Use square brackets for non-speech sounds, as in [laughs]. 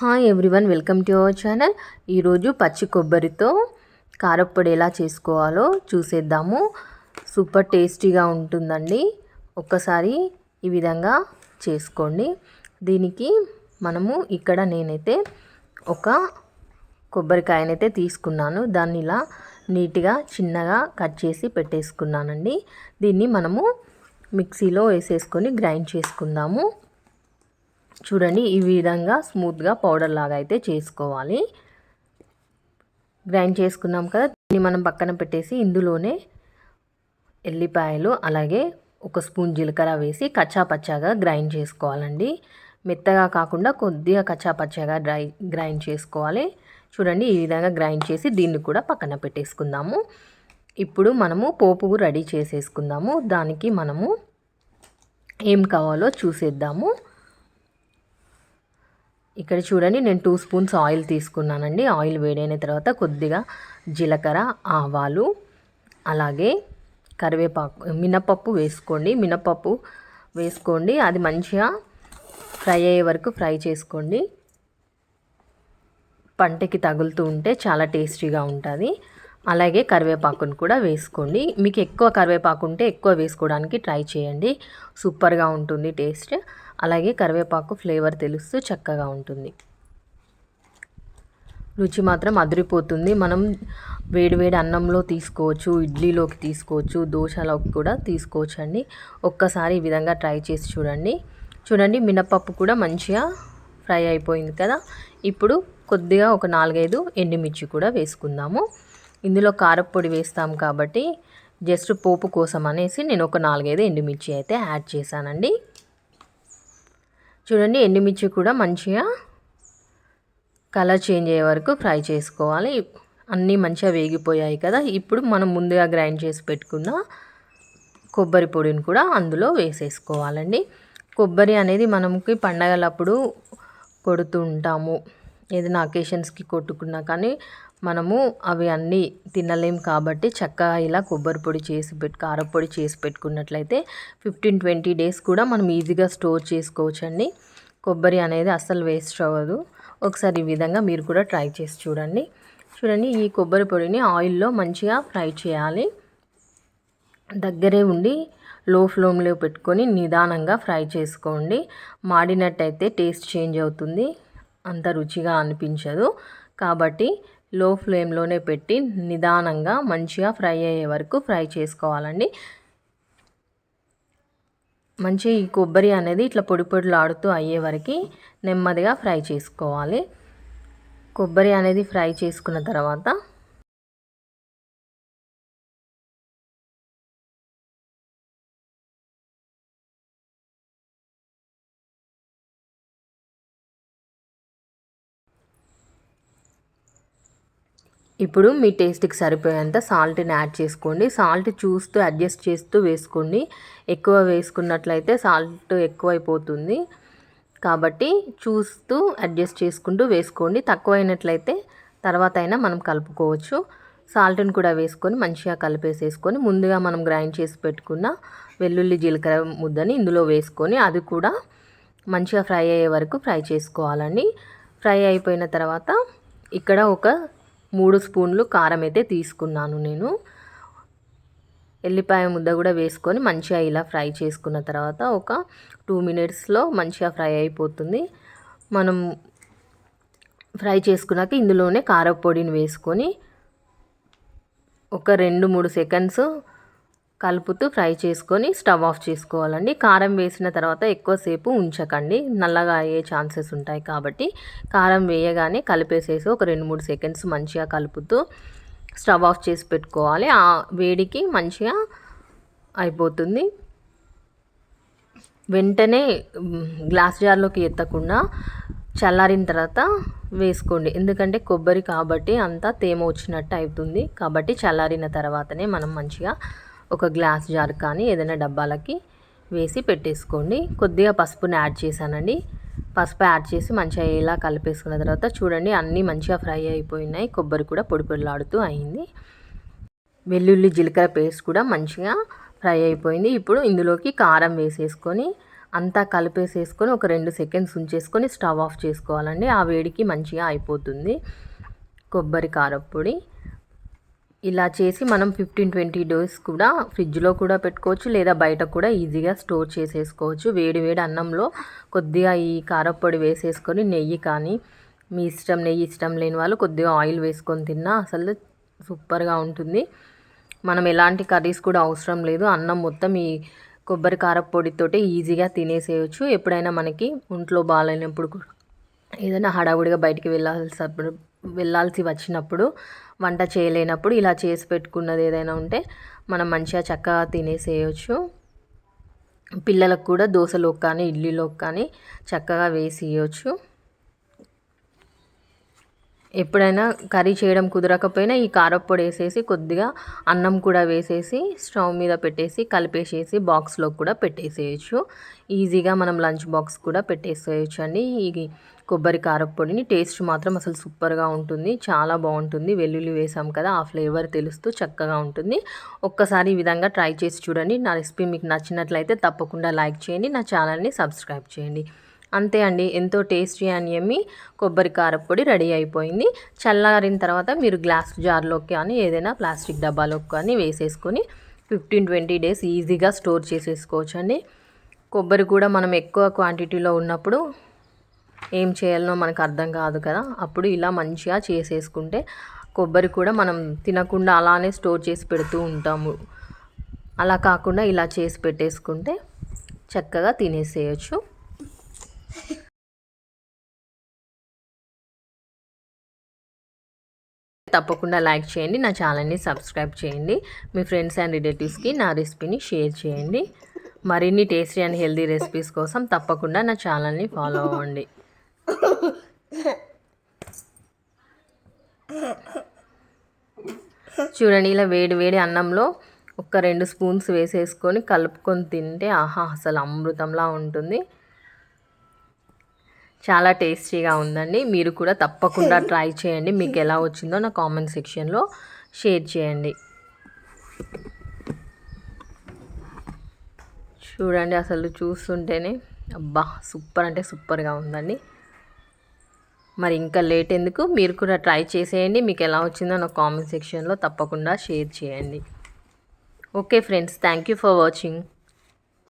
Hi everyone welcome to our channel ఈరోజు పచ్చి కొబ్బరితో కారప్పొడి ఎలా చేసుకోవాలో చూసేద్దాము. సూపర్ టేస్టీగా ఉంటుందండి. ఒక్కసారి ఈ విధంగా చేసుకోండి. దీనికి మనము ఇక్కడ నేనైతే ఒక కొబ్బరికాయనైతే తీసుకున్నాను. దాన్ని ఇలా నీట్గా చిన్నగా కట్ చేసి పెట్టేసుకున్నానండి. దీన్ని మనము మిక్సీలో వేసేసుకొని గ్రైండ్ చేసుకుందాము. చూడండి ఈ విధంగా స్మూత్గా పౌడర్ లాగా అయితే చేసుకోవాలి. గ్రైండ్ చేసుకున్నాం కదా దీన్ని మనం పక్కన పెట్టేసి ఇందులోనే ఎల్లిపాయలు అలాగే ఒక స్పూన్ జీలకర్ర వేసి కచ్చా పచ్చాగా గ్రైండ్ చేసుకోవాలండి. మెత్తగా కాకుండా కొద్దిగా కచ్చాపచ్చాగా డ్రై గ్రైండ్ చేసుకోవాలి. చూడండి ఈ విధంగా గ్రైండ్ చేసి దీన్ని కూడా పక్కన పెట్టేసుకుందాము. ఇప్పుడు మనము పోపు రెడీ చేసేసుకుందాము. దానికి మనము ఏం కావాలో చూసేద్దాము. ఇక్కడ చూడండి నేను టూ స్పూన్స్ ఆయిల్ తీసుకున్నానండి. ఆయిల్ వేడైన తర్వాత కొద్దిగా జీలకర్ర ఆవాలు అలాగే కరివేపాకు మినపప్పు వేసుకోండి. మినపప్పు వేసుకోండి. అది మంచిగా ఫ్రై అయ్యే వరకు ఫ్రై చేసుకోండి. పంటకి తగులుతూ ఉంటే చాలా టేస్టీగా ఉంటుంది. అలాగే కరివేపాకును కూడా వేసుకోండి. మీకు ఎక్కువ కరివేపాకు ఉంటే ఎక్కువ వేసుకోవడానికి ట్రై చేయండి. సూపర్గా ఉంటుంది టేస్ట్. అలాగే కరివేపాకు ఫ్లేవర్ తెలుస్తూ చక్కగా ఉంటుంది. రుచి మాత్రం అదిరిపోతుంది. మనం వేడివేడి అన్నంలో తీసుకోవచ్చు ఇడ్లీలోకి తీసుకోవచ్చు దోశలోకి కూడా తీసుకోవచ్చు అండి ఒక్కసారి ఈ విధంగా ట్రై చేసి చూడండి. చూడండి మినపప్పు కూడా మంచిగా ఫ్రై అయిపోయింది కదా. ఇప్పుడు కొద్దిగా ఒక నాలుగైదు ఎండుమిర్చి కూడా వేసుకుందాము. ఇందులో కారపొడి వేస్తాం కాబట్టి జస్ట్ పోపు కోసం అనేసి నేను ఒక నాలుగైదు ఎండుమిర్చి అయితే యాడ్ చేశానండి. చూడండి ఎండుమిర్చి కూడా మంచిగా కలర్ చేంజ్ అయ్యే వరకు ఫ్రై చేసుకోవాలి. అన్నీ మంచిగా వేగిపోయాయి కదా. ఇప్పుడు మనం ముందుగా గ్రైండ్ చేసి పెట్టుకున్న కొబ్బరి పొడిని కూడా అందులో వేసేసుకోవాలండి. కొబ్బరి అనేది మనకి పండగలప్పుడు కొడుతూ ఉంటాము. ఏదైనా అకేషన్స్కి కొట్టుకున్నా కానీ మనము అవి అన్నీ తినలేం కాబట్టి చక్కగా ఇలా కొబ్బరి పొడి చేసి పెట్టు కారపొడి చేసి పెట్టుకున్నట్లయితే ఫిఫ్టీన్ ట్వంటీ డేస్ కూడా మనం ఈజీగా స్టోర్ చేసుకోవచ్చండి. కొబ్బరి అనేది అస్సలు వేస్ట్ అవ్వదు. ఒకసారి ఈ విధంగా మీరు కూడా ట్రై చేసి చూడండి. చూడండి ఈ కొబ్బరి పొడిని ఆయిల్లో మంచిగా ఫ్రై చేయాలి. దగ్గరే ఉండి లో ఫ్లేమ్లో పెట్టుకొని నిదానంగా ఫ్రై చేసుకోండి. మాడినట్టయితే టేస్ట్ చేంజ్ అవుతుంది. అంత రుచిగా అనిపించదు. కాబట్టి లో ఫ్లేమ్లోనే పెట్టి నిదానంగా మంచిగా ఫ్రై అయ్యే వరకు ఫ్రై చేసుకోవాలండి. మంచి ఈ కొబ్బరి అనేది ఇట్లా పొడి పొడిలాడుతూ అయ్యే వరకు నెమ్మదిగా ఫ్రై చేసుకోవాలి. కొబ్బరి అనేది ఫ్రై చేసుకున్న తర్వాత ఇప్పుడు మీ టేస్ట్కి సరిపోయేంత సాల్ట్ని యాడ్ చేసుకోండి. సాల్ట్ చూస్తూ అడ్జస్ట్ చేస్తూ వేసుకోండి. ఎక్కువ వేసుకున్నట్లయితే సాల్ట్ ఎక్కువైపోతుంది. కాబట్టి చూస్తూ అడ్జస్ట్ చేసుకుంటూ వేసుకోండి. తక్కువైనట్లయితే తర్వాత అయినా మనం కలుపుకోవచ్చు. సాల్ట్ని కూడా వేసుకొని మంచిగా కలిపేసేసుకొని ముందుగా మనం గ్రైండ్ చేసి పెట్టుకున్న వెల్లుల్లి జీలకర్ర ముద్దని ఇందులో వేసుకొని అది కూడా మంచిగా ఫ్రై అయ్యే వరకు ఫ్రై చేసుకోవాలండి. ఫ్రై అయిపోయిన తర్వాత ఇక్కడ ఒక మూడు స్పూన్లు కారం అయితే తీసుకున్నాను నేను. ఎల్లిపాయ ముద్ద కూడా వేసుకొని మంచిగా ఇలా ఫ్రై చేసుకున్న తర్వాత ఒక టూ మినిట్స్లో మంచిగా ఫ్రై అయిపోతుంది. మనం ఫ్రై చేసుకున్నాక ఇందులోనే కారపొడిని వేసుకొని ఒక రెండు మూడు సెకండ్స్ కలుపుతూ ఫ్రై చేసుకొని స్టవ్ ఆఫ్ చేసుకోవాలండి. కారం వేసిన తర్వాత ఎక్కువసేపు ఉంచకండి. నల్లగా అయ్యే ఛాన్సెస్ ఉంటాయి కాబట్టి కారం వేయగానే కలిపేసేసి ఒక రెండు మూడు సెకండ్స్ మంచిగా కలుపుతూ స్టవ్ ఆఫ్ చేసి పెట్టుకోవాలి. ఆ వేడికి మంచిగా అయిపోతుంది. వెంటనే గ్లాస్ జార్లోకి ఎత్తకుండా చల్లారిన తర్వాత వేసుకోండి. ఎందుకంటే కొబ్బరి కాబట్టి అంతా తేమ వచ్చినట్టు అవుతుంది. కాబట్టి చల్లారిన తర్వాతనే మనం మంచిగా ఒక గ్లాస్ జార్ కానీ ఏదైనా డబ్బాలకి వేసి పెట్టేసుకోండి. కొద్దిగా పసుపుని యాడ్ చేశానండి. పసుపు యాడ్ చేసి మంచిగా ఇలా కలిపేసుకున్న తర్వాత చూడండి అన్నీ మంచిగా ఫ్రై అయిపోయినాయి. కొబ్బరి కూడా పొడి పొడిలాడుతూ అయింది. వెల్లుల్లి జీలకర్ర పేస్ట్ కూడా మంచిగా ఫ్రై అయిపోయింది. ఇప్పుడు ఇందులోకి కారం వేసేసుకొని అంతా కలిపేసేసుకొని ఒక రెండు సెకండ్స్ ఉంచేసుకొని స్టవ్ ఆఫ్ చేసుకోవాలండి. ఆ వేడికి మంచిగా అయిపోతుంది. కొబ్బరి కారప్పొడి ఇలా చేసి మనం ఫిఫ్టీన్ ట్వంటీ డేస్ కూడా ఫ్రిడ్జ్లో కూడా పెట్టుకోవచ్చు లేదా బయట కూడా ఈజీగా స్టోర్ చేసేసుకోవచ్చు. వేడి వేడి అన్నంలో కొద్దిగా ఈ కారపొడి వేసేసుకొని నెయ్యి కానీ మీ ఇష్టం నెయ్యి ఇష్టం లేని వాళ్ళు కొద్దిగా ఆయిల్ వేసుకొని తిన్నా అసలు సూపర్గా ఉంటుంది. మనం ఎలాంటి కర్రీస్ కూడా అవసరం లేదు. అన్నం మొత్తం ఈ కొబ్బరి కారపొడితోటే ఈజీగా తినేసేయచ్చు. ఎప్పుడైనా మనకి ఒంట్లో బాగాలేనప్పుడు కూడా ఏదైనా హడావుడిగా బయటికి వెళ్ళాల్సి వెళ్ళాల్సి వచ్చినప్పుడు వంట చేయలేనప్పుడు ఇలా చేసి పెట్టుకున్నది ఏదైనా ఉంటే మనం మంచిగా చక్కగా తినేసేయచ్చు. పిల్లలకు కూడా దోశలోకి కానీ ఇడ్లీలోకి కానీ చక్కగా వేసి ఇవ్వచ్చు ఎప్పుడైనా కర్రీ చేయడం కుదరకపోయినా ఈ కారప్పొడి వేసేసి కొద్దిగా అన్నం కూడా వేసేసి స్టవ్ మీద పెట్టేసి కలిపేసేసి బాక్స్లో కూడా పెట్టేసేయచ్చు. ఈజీగా మనం లంచ్ బాక్స్ కూడా పెట్టేసేయచ్చు అండి ఈ కొబ్బరి కారప్పొడిని టేస్ట్ మాత్రం అసలు సూపర్గా ఉంటుంది. చాలా బాగుంటుంది. వెల్లుల్లి వేసాం కదా ఆ ఫ్లేవర్ తెలుస్తూ చక్కగా ఉంటుంది. ఒక్కసారి ఈ విధంగా ట్రై చేసి చూడండి. నా రెసిపీ మీకు నచ్చినట్లయితే తప్పకుండా లైక్ చేయండి. నా ఛానల్ని సబ్స్క్రైబ్ చేయండి. అంతే అండి. ఎంతో టేస్టీ అని ఎమ్మి కొబ్బరి కారపొడి రెడీ అయిపోయింది. చల్లారిన తర్వాత మీరు గ్లాస్ జార్లోకి కానీ ఏదైనా ప్లాస్టిక్ డబ్బాలోకి కానీ వేసేసుకొని ఫిఫ్టీన్ ట్వంటీ డేస్ ఈజీగా స్టోర్ చేసేసుకోవచ్చు అండి కొబ్బరి కూడా మనం ఎక్కువ క్వాంటిటీలో ఉన్నప్పుడు ఏం చేయాలనో మనకు అర్థం కాదు కదా. అప్పుడు ఇలా మంచిగా చేసేసుకుంటే కొబ్బరి కూడా మనం తినకుండా అలానే స్టోర్ చేసి పెడుతూ ఉంటాము. అలా కాకుండా ఇలా చేసి పెట్టేసుకుంటే చక్కగా తినేసేయచ్చు. తప్పకుండా లైక్ చేయండి నా ఛానల్ని సబ్స్క్రైబ్ చేయండి. మీ ఫ్రెండ్స్ అండ్ రిలేటివ్స్కి నా రెసిపీని షేర్ చేయండి. మరిన్ని టేస్టీ అండ్ హెల్దీ రెసిపీస్ కోసం తప్పకుండా నా ఛానల్ని ఫాలో అవ్వండి. చూడండి ఇలా వేడి వేడి అన్నంలో ఒక రెండు స్పూన్స్ వేసేసుకొని కలుపుకొని తింటే ఆహా అసలు అమృతంలా ఉంటుంది. చాలా టేస్టీగా ఉందండి. మీరు కూడా తప్పకుండా [laughs] ట్రై చేయండి. మీకు ఎలా వచ్చిందో నా కామెంట్ సెక్షన్లో షేర్ చేయండి. చూడండి అసలు చూస్తుంటేనే అబ్బా సూపర్ అంటే సూపర్గా ఉందండి. మరి ఇంకా లేట్ ఎందుకు? మీరు కూడా ట్రై చేసేయండి. మీకు ఎలా వచ్చిందో నా కామెంట్ సెక్షన్లో తప్పకుండా షేర్ చేయండి. Okay friends thank you for watching.